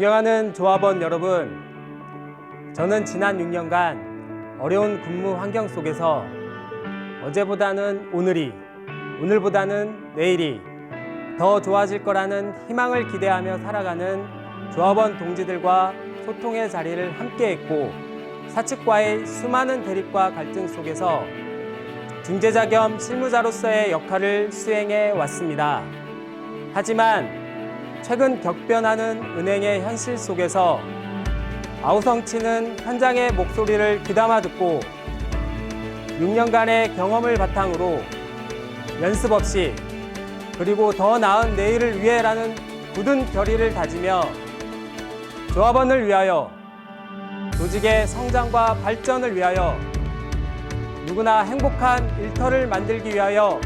사랑하는 조합원 여러분, 저는 지난 6년간 어려운 근무 환경 속에서 어제보다는 오늘이, 오늘보다는 내일이 더 좋아질 거라는 희망을 기대하며 살아가는 조합원 동지들과 소통의 자리를 함께 했고 사측과의 수많은 대립과 갈등 속에서 중재자 겸 실무자로서의 역할을 수행해 왔습니다. 하지만 최근 격변하는 은행의 현실 속에서 아우성치는 현장의 목소리를 귀담아 듣고 6년간의 경험을 바탕으로 연습 없이 그리고 더 나은 내일을 위해라는 굳은 결의를 다지며 조합원을 위하여 조직의 성장과 발전을 위하여 누구나 행복한 일터를 만들기 위하여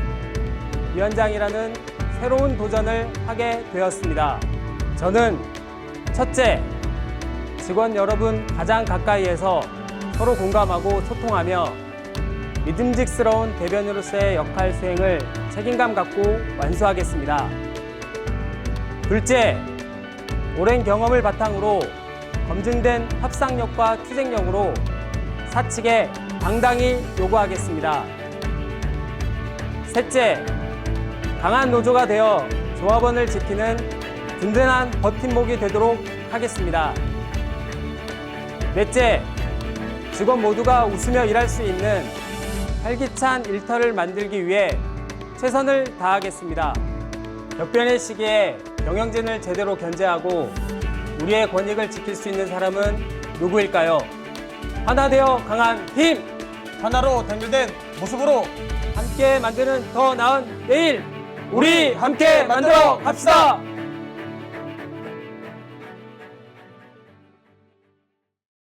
위원장이라는 새로운 도전을 하게 되었습니다. 저는 첫째, 직원 여러분 가장 가까이에서 서로 공감하고 소통하며 믿음직스러운 대변으로서의 역할 수행을 책임감 갖고 완수하겠습니다. 둘째, 오랜 경험을 바탕으로 검증된 협상력과 투쟁력으로 사측에 당당히 요구하겠습니다. 셋째, 강한 노조가 되어 조합원을 지키는 든든한 버팀목이 되도록 하겠습니다. 넷째, 직원 모두가 웃으며 일할 수 있는 활기찬 일터를 만들기 위해 최선을 다하겠습니다. 격변의 시기에 경영진을 제대로 견제하고 우리의 권익을 지킬 수 있는 사람은 누구일까요? 하나 되어 강한 힘! 하나로 단결된 모습으로 함께 만드는 더 나은 내일! 우리 함께 만들어 갑시다!